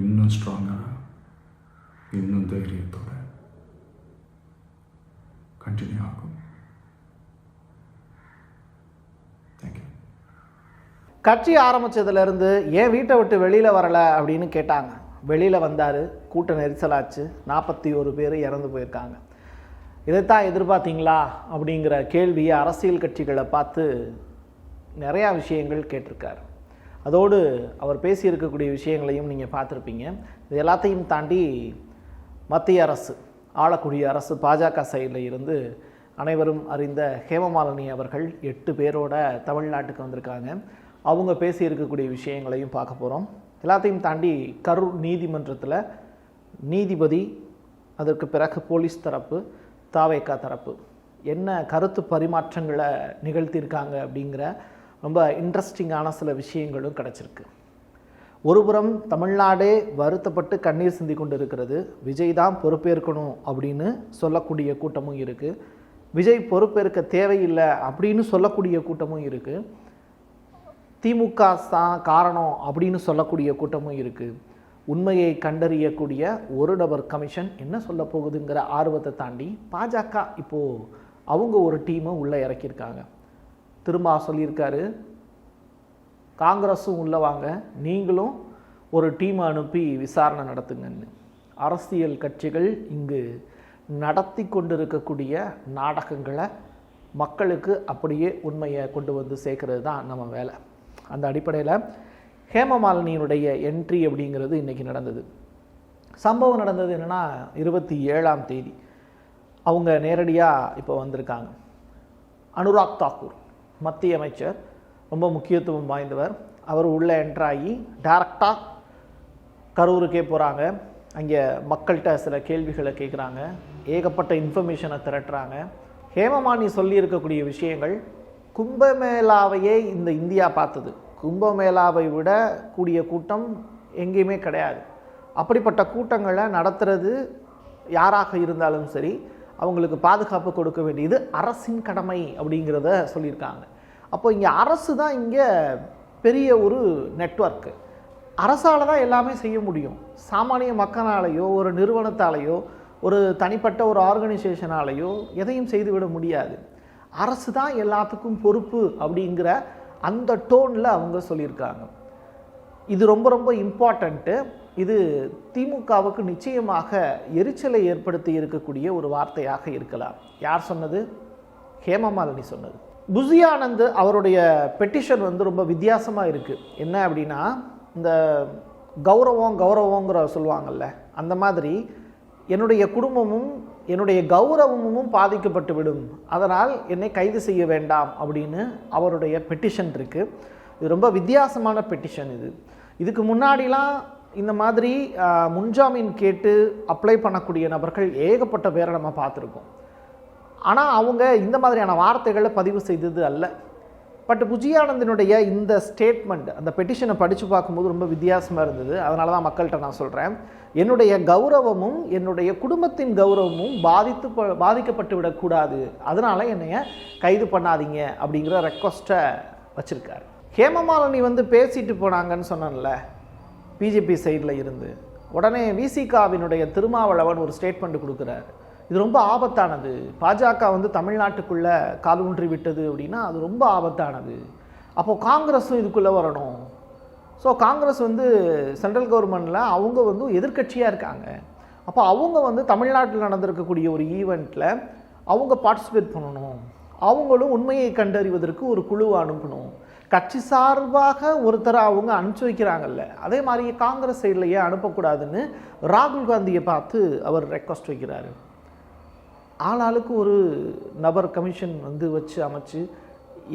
இன்னும் ஸ்ட்ராங்காக இன்னும் தைரியத்தோடு கண்டினியூ ஆகும். கட்சி ஆரம்பித்ததுலேருந்து ஏன் வீட்டை விட்டு வெளியில் வரலை அப்படின்னு கேட்டாங்க. வெளியில் வந்தார் கூட்ட நெரிசலாச்சு நாற்பத்தி ஒரு பேர் இறந்து போயிருக்காங்க. இதைத்தான் எதிர்பார்த்தீங்களா? அப்படிங்கிற கேள்வியை அரசியல் கட்சிகளை பார்த்து நிறையா விஷயங்கள் கேட்டிருக்காரு. அதோடு அவர் பேசியிருக்கக்கூடிய விஷயங்களையும் நீங்கள் பார்த்துருப்பீங்க. இது எல்லாத்தையும் தாண்டி மத்திய அரசு ஆளக்கூடிய அரசு பாஜக சைடில் இருந்து அனைவரும் அறிந்த ஹேமமாலினி அவர்கள் எட்டு பேரோட தமிழ்நாட்டுக்கு வந்திருக்காங்க. அவங்க பேசியிருக்கக்கூடிய விஷயங்களையும் பார்க்க போகிறோம் எல்லாத்தையும் தாண்டி கரூர் நீதிமன்றத்தில் நீதிபதி அதற்கு பிறகு போலீஸ் தரப்பு தாவேக்கா தரப்பு. என்ன கருத்து பரிமாற்றங்களை நிகழ்த்தியிருக்காங்க அப்படிங்கிற ரொம்ப இன்ட்ரெஸ்டிங்கான சில விஷயங்களும் கிடச்சிருக்கு. ஒருபுறம் தமிழ்நாடே வருத்தப்பட்டு கண்ணீர் சிந்தி கொண்டு இருக்கிறது விஜய் தான் பொறுப்பேற்கணும் அப்படின்னு சொல்லக்கூடிய கூட்டமும் இருக்குது விஜய் பொறுப்பேற்க தேவையில்லை அப்படின்னு சொல்லக்கூடிய கூட்டமும் இருக்குது திமுக தான் காரணம் அப்படின்னு சொல்லக்கூடிய கூட்டமும் இருக்குது உண்மையை கண்டறியக்கூடிய ஒரு நபர் கமிஷன் என்ன சொல்ல போகுதுங்கிற ஆர்வத்தை தாண்டி பாஜக இப்போது அவங்க ஒரு டீமை உள்ளே இறக்கியிருக்காங்க. திரும்ப சொல்லியிருக்காரு. காங்கிரஸும் உள்ளே வாங்க. நீங்களும் ஒரு டீம் அனுப்பி விசாரணை நடத்துங்கன்னு. அரசியல் கட்சிகள் இங்கு நடத்தி கொண்டிருக்கக்கூடிய நாடகங்களை மக்களுக்கு அப்படியே உண்மையை கொண்டு வந்து சேர்க்கறது தான் நம்ம வேலை. அந்த அடிப்படையில் ஹேமமாலினியினுடைய என்ட்ரி அப்படிங்கிறது இன்றைக்கி நடந்தது. சம்பவம் நடந்தது என்னென்னா இருபத்தி ஏழாம் தேதி. அவங்க நேரடியாக இப்போ வந்திருக்காங்க. அனுராக் தாக்கூர். மத்திய அமைச்சர் ரொம்ப முக்கியத்துவம் வாய்ந்தவர். அவர் உள்ளே என்ட்ராகி டேரக்டாக கரூருக்கே போகிறாங்க அங்கே மக்கள்கிட்ட சில கேள்விகளை கேட்குறாங்க. ஏகப்பட்ட இன்ஃபர்மேஷனை திரட்டுறாங்க. ஹேமமானி சொல்லியிருக்கக்கூடிய விஷயங்கள் கும்பமேளாவையே இந்த இந்தியா பார்த்தது. கும்பமேளாவை விட கூடிய கூட்டம் எங்கேயுமே கிடையாது. அப்படிப்பட்ட கூட்டங்களை நடத்துறது யாராக இருந்தாலும் சரி அவங்களுக்கு பாதுகாப்பு கொடுக்க வேண்டியது அரசின் கடமை அப்படிங்கிறத சொல்லியிருக்காங்க. அப்போ இங்கே அரசு தான் இங்கே பெரிய ஒரு நெட்வொர்க்கு அரசால் தான் எல்லாமே செய்ய முடியும். சாமானிய மக்களாலேயோ ஒரு நிறுவனத்தாலேயோ ஒரு தனிப்பட்ட ஒரு ஆர்கனைசேஷனாலேயோ எதையும் செய்துவிட முடியாது. அரசு தான் எல்லாத்துக்கும் பொறுப்பு அப்படிங்கிற அந்த டோனில் அவங்க சொல்லியிருக்காங்க. இது ரொம்ப ரொம்ப இம்பார்ட்டண்ட்டு இது திமுகவுக்கு நிச்சயமாக எரிச்சலை ஏற்படுத்தி இருக்கக்கூடிய ஒரு வார்த்தையாக இருக்கலாம். யார் சொன்னது? ஹேமமாலினி சொன்னது. புசியானந்த் அவருடைய பெட்டிஷன் வந்து ரொம்ப வித்தியாசமாக இருக்குது என்ன அப்படின்னா இந்த கௌரவம் கௌரவங்கிற சொல்லுவாங்கல்ல அந்த மாதிரி என்னுடைய குடும்பமும் என்னுடைய கௌரவமும் பாதிக்கப்பட்டு விடும். அதனால் என்னை கைது செய்ய வேண்டாம் அப்படின்னு அவருடைய பெட்டிஷன் இருக்குது இது ரொம்ப வித்தியாசமான பெட்டிஷன் இது. இதுக்கு முன்னாடிலாம் இந்த மாதிரி முன்ஜாமீன் கேட்டு அப்ளை பண்ணக்கூடிய நபர்கள் ஏகப்பட்ட பேரை நம்ம பார்த்துருக்கோம். ஆனால் அவங்க இந்த மாதிரியான வார்த்தைகளை பதிவு செய்தது அல்ல. பட் புஜியானந்தினுடைய இந்த ஸ்டேட்மெண்ட் அந்த பெட்டிஷனை படித்து பார்க்கும்போது ரொம்ப வித்தியாசமாக இருந்தது. அதனால தான் மக்கள்கிட்ட நான் சொல்கிறேன் என்னுடைய கௌரவமும் என்னுடைய குடும்பத்தின் கௌரவமும் பாதித்து ப- பாதிக்கப்பட்டு விடக்கூடாது. அதனால் என்னைய கைது பண்ணாதீங்க அப்படிங்கிற ரெக்வஸ்ட்டை வச்சுருக்காரு. ஹேமமாலினி வந்து பேசிட்டு போனாங்கன்னு சொன்னேன்ல. பிஜேபி சைடில் இருந்து உடனே விசிகாவினுடைய திருமாவளவன் ஒரு ஸ்டேட்மெண்ட் கொடுக்குறார். இது ரொம்ப ஆபத்தானது. பாஜக வந்து தமிழ்நாட்டுக்குள்ளே கால் ஊன்றி விட்டது அப்படின்னா அது ரொம்ப ஆபத்தானது. அப்போது காங்கிரஸும் இதுக்குள்ளே வரணும். ஸோ காங்கிரஸ் வந்து சென்ட்ரல் கவர்மெண்ட்டில் அவங்க வந்து எதிர்க்கட்சியாக இருக்காங்க. அப்போ அவங்க வந்து தமிழ்நாட்டில் நடந்திருக்கக்கூடிய ஒரு ஈவெண்ட்டில் அவங்க பார்ட்டிசிபேட் பண்ணணும். அவங்களும் உண்மையை கண்டறிவதற்கு ஒரு குழுவை அனுப்பணும். கட்சி சார்பாக ஒருத்தரை அவங்க அனுப்பிச்சு வைக்கிறாங்கல்ல அதே மாதிரி காங்கிரஸ் சைடில் ஏன் அனுப்பக்கூடாதுன்னு ராகுல் காந்தியை பார்த்து அவர் ரெக்வஸ்ட் வைக்கிறாரு. ஆளாளுக்கு ஒரு நபர் கமிஷன் வந்து வச்சு அமைச்சு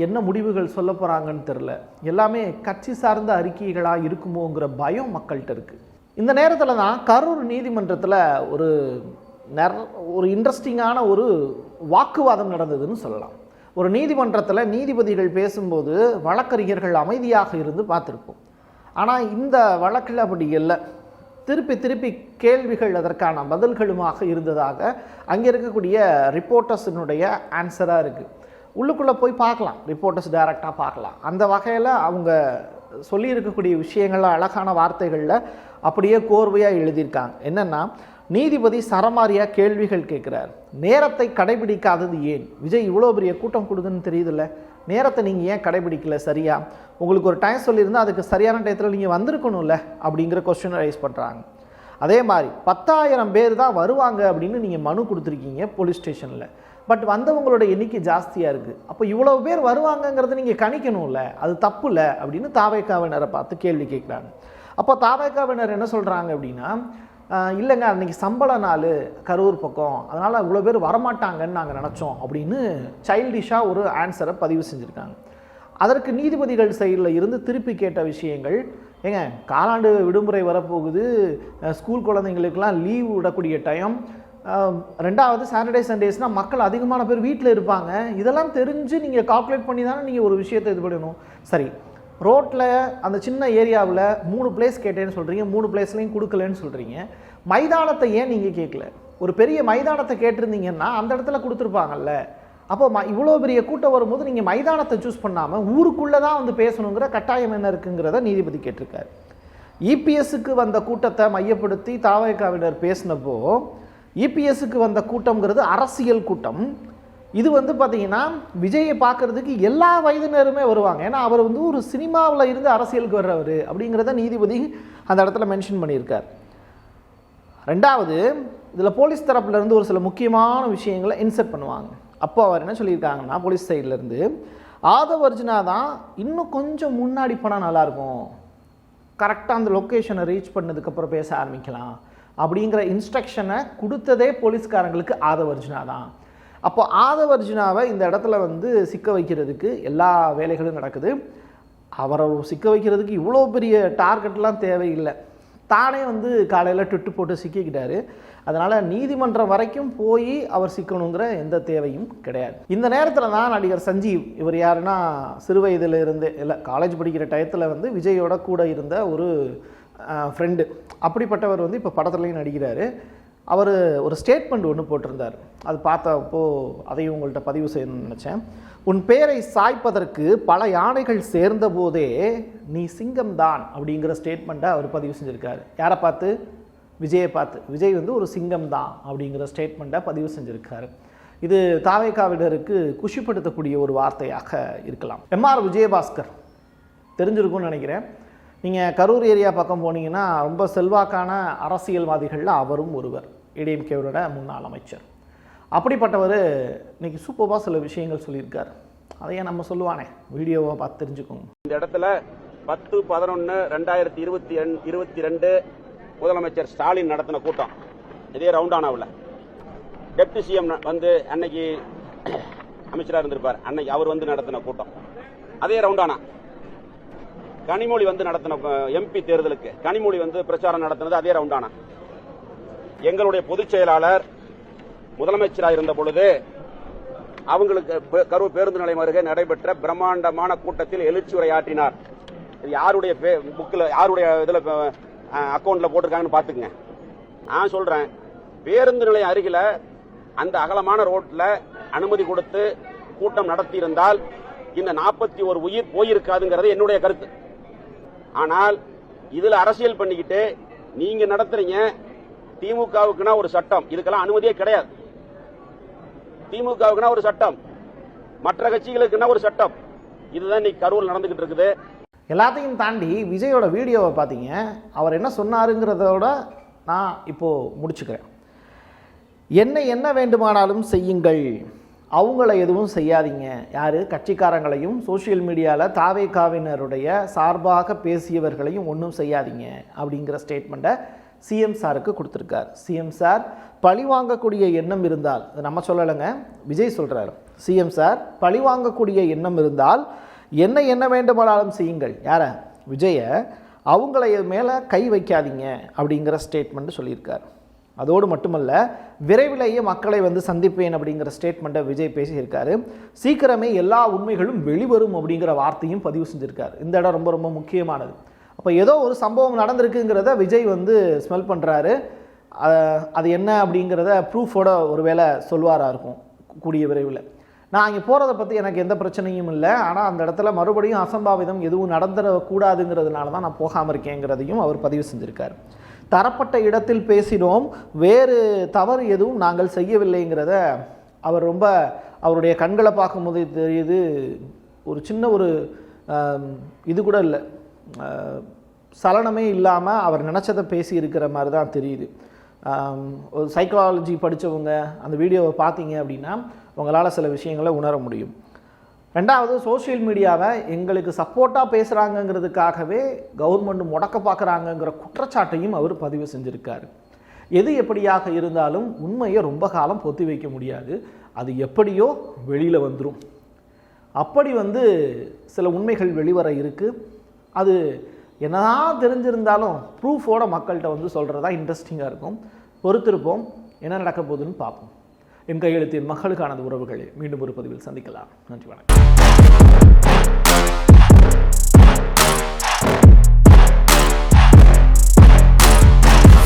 என்ன முடிவுகள் சொல்ல போகிறாங்கன்னு தெரில எல்லாமே கட்சி சார்ந்த அறிக்கைகளாக இருக்குமோங்கிற பயம் மக்கள்கிட்ட இருக்குது இந்த நேரத்தில் தான் கரூர் நீதிமன்றத்தில் ஒரு நெர் ஒரு இன்ட்ரெஸ்டிங்கான ஒரு வாக்குவாதம் நடந்ததுன்னு சொல்லலாம். ஒரு நீதிமன்றத்தில் நீதிபதிகள் பேசும்போது வழக்கறிஞர்கள் அமைதியாக இருந்து பார்த்துருப்போம். ஆனால் இந்த வழக்கில் அப்படி இல்லை. திருப்பி திருப்பி கேள்விகள் அதற்கான பதில்களுமாக இருந்ததாக அங்கே இருக்கக்கூடிய ரிப்போர்ட்டர்ஸினுடைய ஆன்சராக இருக்குது உள்ளுக்குள்ளே போய் பார்க்கலாம். ரிப்போர்ட்டர்ஸ் டைரெக்டாக பார்க்கலாம். அந்த வகையில் அவங்க சொல்லியிருக்கக்கூடிய விஷயங்கள்லாம் அழகான வார்த்தைகளில் அப்படியே கோர்வையாக எழுதியிருக்காங்க. என்னென்னா நீதிபதி சரமாரியாக கேள்விகள் கேட்குறார். நேரத்தை கடைபிடிக்காதது ஏன்? விஜய் இவ்வளோ பெரிய கூட்டம் கொடுக்குன்னு தெரியுதுல்ல. நேரத்தை நீங்கள் ஏன் கடைபிடிக்கல சரியா? உங்களுக்கு ஒரு டைம் சொல்லியிருந்தால் அதுக்கு சரியான டயத்தில் நீங்கள் வந்திருக்கணும்ல அப்படிங்கிற கொஸ்டினை ரைஸ் பண்ணுறாங்க அதே மாதிரி பத்தாயிரம் பேர் தான் வருவாங்க அப்படின்னு நீங்கள் மனு கொடுத்துருக்கீங்க போலீஸ் ஸ்டேஷனில் பட் வந்தவங்களோட எண்ணிக்கை ஜாஸ்தியாக இருக்குது அப்போ இவ்வளோ பேர் வருவாங்கங்கிறத நீங்கள் கணிக்கணும்ல. அது தப்பு இல்லை அப்படின்னு தாவைக்காவினரை பார்த்து கேள்வி கேட்குறாங்க. அப்போ தாவைக்காவினர் என்ன சொல்கிறாங்க அப்படின்னா இல்லைங்க அன்றைக்கி சம்பள நாள் கரூர் பக்கம். அதனால் இவ்வளோ பேர் வரமாட்டாங்கன்னு நாங்கள் நினச்சோம் அப்படின்னு சைல்டிஷாக ஒரு ஆன்சரை பதிவு செஞ்சுருக்காங்க. அதற்கு நீதிபதிகள் சைடில் இருந்து திருப்பி கேட்ட விஷயங்கள் ஏங்க காலாண்டு விடுமுறை வரப்போகுது ஸ்கூல் குழந்தைங்களுக்கெல்லாம் லீவ் விடக்கூடிய டைம் ரெண்டாவது சாட்டர்டே சண்டேஸ்னால் மக்கள் அதிகமான பேர் வீட்டில் இருப்பாங்க. இதெல்லாம் தெரிஞ்சு நீங்கள் கால்குலேட் பண்ணி தானே நீங்கள் ஒரு விஷயத்தை இது பண்ணணும். சரி ரோட்டில் அந்த சின்ன ஏரியாவில் மூணு பிளேஸ் கேட்டேன்னு சொல்கிறீங்க மூணு பிளேஸ்லையும் கொடுக்கலன்னு சொல்கிறீங்க மைதானத்தை ஏன் நீங்கள் கேட்கல? ஒரு பெரிய மைதானத்தை கேட்டிருந்தீங்கன்னா அந்த இடத்துல கொடுத்துருப்பாங்கல்ல. அப்போ ம இவ்வளோ பெரிய கூட்டம் வரும்போது நீங்கள் மைதானத்தை சூஸ் பண்ணாமல் ஊருக்குள்ளே தான் வந்து பேசணுங்கிற கட்டாயம் என்ன இருக்குங்கிறத நீதிபதி கேட்டிருக்காரு. இபிஎஸ்க்கு வந்த கூட்டத்தை மையப்படுத்தி தாவகாவினர் பேசினப்போ இபிஎஸ்க்கு வந்த கூட்டங்கிறது அரசியல் கூட்டம். இது வந்து பார்த்தீங்கன்னா விஜயை பார்க்கறதுக்கு எல்லா வயதினருமே வருவாங்க. ஏன்னா அவர் வந்து ஒரு சினிமாவில் இருந்து அரசியலுக்கு வர்றவர் அப்படிங்கிறத நீதிபதி அந்த இடத்துல மென்ஷன் பண்ணியிருக்கார். ரெண்டாவது இதில் போலீஸ் தரப்புலேருந்து ஒரு சில முக்கியமான விஷயங்களை இன்செர்ட் பண்ணுவாங்க. அப்போ அவர் என்ன சொல்லியிருக்காங்கன்னா போலீஸ் சைட்லேருந்து ஆதவ் அர்ஜுனா தான் இன்னும் கொஞ்சம் முன்னாடி போனால் நல்லாயிருக்கும். கரெக்டாக அந்த லொக்கேஷனை ரீச் பண்ணதுக்கப்புறம் பேச ஆரம்பிக்கலாம். அப்படிங்கிற இன்ஸ்ட்ரக்ஷனை கொடுத்ததே போலீஸ்காரங்களுக்கு ஆதவ் அர்ஜுனா தான். அப்போ ஆதவர்ஜுனாவை இந்த இடத்துல வந்து சிக்க வைக்கிறதுக்கு எல்லா வேலைகளும் நடக்குது. அவரை சிக்க வைக்கிறதுக்கு இவ்வளோ பெரிய டார்கெட்லாம் தேவையில்லை. தானே வந்து காலையில் ட்விட்டு போட்டு சிக்கிக்கிட்டாரு. அதனால் நீதிமன்றம் வரைக்கும் போய் அவர் சிக்கணுங்கிற எந்த தேவையும் கிடையாது. இந்த நேரத்தில் தான் நடிகர் சஞ்சீவ் இவர் யாருன்னா சிறு வயதில் இருந்து இல்லை காலேஜ் படிக்கிற டயத்தில் வந்து விஜயோட கூட இருந்த ஒரு ஃப்ரெண்டு அப்படிப்பட்டவர் வந்து இப்போ படத்துலையும் நடிக்கிறாரு. அவர் ஒரு ஸ்டேட்மெண்ட் ஒன்று போட்டிருந்தார். அது பார்த்தப்போ அதையும் உங்கள்கிட்ட பதிவு செய்யணும்னு நினச்சேன். உன் பேரை சாய்ப்பதற்கு பல யானைகள் சேர்ந்த போதே நீ சிங்கம்தான் அப்படிங்கிற ஸ்டேட்மெண்ட்டை அவர் பதிவு செஞ்சுருக்காரு. யாரை பார்த்து? விஜயை பார்த்து. விஜய் வந்து ஒரு சிங்கம் தான் அப்படிங்கிற ஸ்டேட்மெண்ட்டை பதிவு செஞ்சுருக்காரு. இது தாவேகாவிடருக்கு குஷிப்படுத்தக்கூடிய ஒரு வார்த்தையாக இருக்கலாம். எம்ஆர் விஜயபாஸ்கர் தெரிஞ்சிருக்கும்னு நினைக்கிறேன். நீங்கள் கரூர் ஏரியா பக்கம் போனீங்கன்னா ரொம்ப செல்வாக்கான அரசியல்வாதிகளில் அவரும் ஒருவர் ஏடிஎம்கேவோட முன்னாள் அமைச்சர். அப்படிப்பட்டவர் இன்னைக்கு சூப்பராக சில விஷயங்கள் சொல்லியிருக்கார். அதையே நம்ம சொல்லுவானே வீடியோவை பார்த்து தெரிஞ்சுக்கோங்க. இந்த இடத்துல பத்து பதினொன்று ரெண்டாயிரத்தி இருபத்தி இருபத்தி ரெண்டு முதலமைச்சர் ஸ்டாலின் நடத்தின கூட்டம். இதே ரவுண்டானாவில் டெப்டி சிஎம் வந்து அன்னைக்கு அமைச்சராக இருந்திருப்பார். அன்னைக்கு அவர் வந்து நடத்தின கூட்டம். அதே ரவுண்டானா கனிமொழி வந்து நடத்தின எம்பி தேர்தலுக்கு கனிமொழி வந்து பிரச்சாரம் நடத்தினது அதே ரவுண்டானா எங்களுடைய பொதுச் செயலாளர் முதலமைச்சராக இருந்த பொழுது அவங்களுக்கு பே- கரூர் பேருந்து நிலையம் அருகே நடைபெற்ற பிரம்மாண்டமான கூட்டத்தில் எழுச்சி உரையாற்றினார். யாருடைய புக்கில் யாருடைய இதில் அக்கௌண்ட்ல போட்டிருக்காங்கன்னு பார்த்துக்குங்க. நான் சொல்றேன் பேருந்து நிலையம் அருகில அந்த அகலமான ரோட்ல அனுமதி கொடுத்து கூட்டம் நடத்தியிருந்தால் இந்த நாற்பத்தி ஒரு உயிர் போயிருக்காதுங்கிறது என்னுடைய கருத்து. ஆனால் இதுல அரசியல் பண்ணிக்கிட்டு நீங்க நடத்துறீங்க திமுகவுக்குனா ஒரு சட்டம். இதுக்கெல்லாம் அனுமதியே கிடையாது. திமுகவுக்குனா ஒரு சட்டம். மற்ற கட்சிகளுக்குன்னா ஒரு சட்டம். இதுதான் இன்னைக்கு கரூர் நடந்துகிட்டு இருக்குது. எல்லாத்தையும் தாண்டி விஜயோட வீடியோவை பார்த்தீங்க. அவர் என்ன சொன்னாருங்கிறதோட நான் இப்போது முடிச்சுக்கிறேன். என்ன என்ன வேண்டுமானாலும் செய்யுங்கள். அவங்கள எதுவும் செய்யாதீங்க. யார்? கட்சிக்காரங்களையும் சோஷியல் மீடியாவில் தாவே காவினருடைய சார்பாக பேசியவர்களையும் ஒன்றும் செய்யாதீங்க அப்படிங்கிற ஸ்டேட்மெண்ட்டை சிஎம் சாருக்கு கொடுத்துருக்கார். சிஎம் சார் பழி வாங்கக்கூடிய எண்ணம் இருந்தால் நம்ம சொல்லலைங்க விஜய் சொல்கிறார் சிஎம் சார் பழி வாங்கக்கூடிய எண்ணம் இருந்தால் என்ன என்ன வேண்டுமானாலும் செய்யுங்கள். யார? விஜய அவங்கள மேலே கை வைக்காதீங்க அப்படிங்கிற ஸ்டேட்மெண்ட் சொல்லியிருக்கார். அதோடு மட்டுமல்ல விரைவிலேயே மக்களை வந்து சந்திப்பேன் அப்படிங்கிற ஸ்டேட்மெண்ட்டை விஜய் பேசியிருக்காரு. சீக்கிரமே எல்லா உண்மைகளும் வெளிவரும் அப்படிங்கிற வார்த்தையும் பதிவு செஞ்சுருக்காரு. இந்த இடம் ரொம்ப ரொம்ப முக்கியமானது. அப்போ ஏதோ ஒரு சம்பவம் நடந்திருக்குங்கிறத விஜய் வந்து ஸ்மெல் பண்ணுறாரு அது என்ன அப்படிங்கிறத ப்ரூஃபோட ஒரு வேளை சொல்வாராக இருக்கும் கூடிய விரைவில். நான் அங்கே போகிறத பற்றி எனக்கு எந்த பிரச்சனையும் இல்லை. ஆனால் அந்த இடத்துல மறுபடியும் அசம்பாவிதம் எதுவும் நடந்துடக்கூடாதுங்கிறதுனால தான் நான் போகாமல் இருக்கேங்கிறதையும் அவர் பதிவு செஞ்சுருக்கார். தரப்பட்ட இடத்தில் பேசினோம். வேறு தவறு எதுவும் நாங்கள் செய்யவில்லைங்கிறத அவர் ரொம்ப அவருடைய கண்களை பார்க்கும்போது தெரியுது. ஒரு சின்ன ஒரு இது கூட இல்லை. சலனமே இல்லாமல் அவர் நினச்சதை பேசி இருக்கிற மாதிரி தான் தெரியுது ஒரு சைக்காலஜி படித்தவங்க அந்த வீடியோவை பார்த்தீங்க அப்படின்னா உங்களால் சில விஷயங்களை உணர முடியும். ரெண்டாவது சோஷியல் மீடியாவை எங்களுக்கு சப்போர்ட்டாக பேசுகிறாங்கங்கிறதுக்காகவே கவர்மெண்ட் முடக்க பார்க்குறாங்கங்கிற குற்றச்சாட்டையும் அவர் பதிவு செஞ்சுருக்காரு. எது எப்படியாக இருந்தாலும் உண்மையை ரொம்ப காலம் பொத்தி வைக்க முடியாது. அது எப்படியோ வெளியில் வந்துடும் அப்படி வந்து சில உண்மைகள் வெளிவர இருக்குது அது என்னதான் தெரிஞ்சிருந்தாலும் ப்ரூஃபோட மக்கள்கிட்ட வந்து சொல்கிறதா இன்ட்ரெஸ்டிங்காக இருக்கும். பொறுத்திருப்போம். என்ன நடக்க போகுதுன்னு பார்ப்போம். என் கையெழுத்தின் மக்களுக்கானது உறவுகளை மீண்டும் ஒரு பதிவில் சந்திக்கலாம். நன்றி வணக்கம்.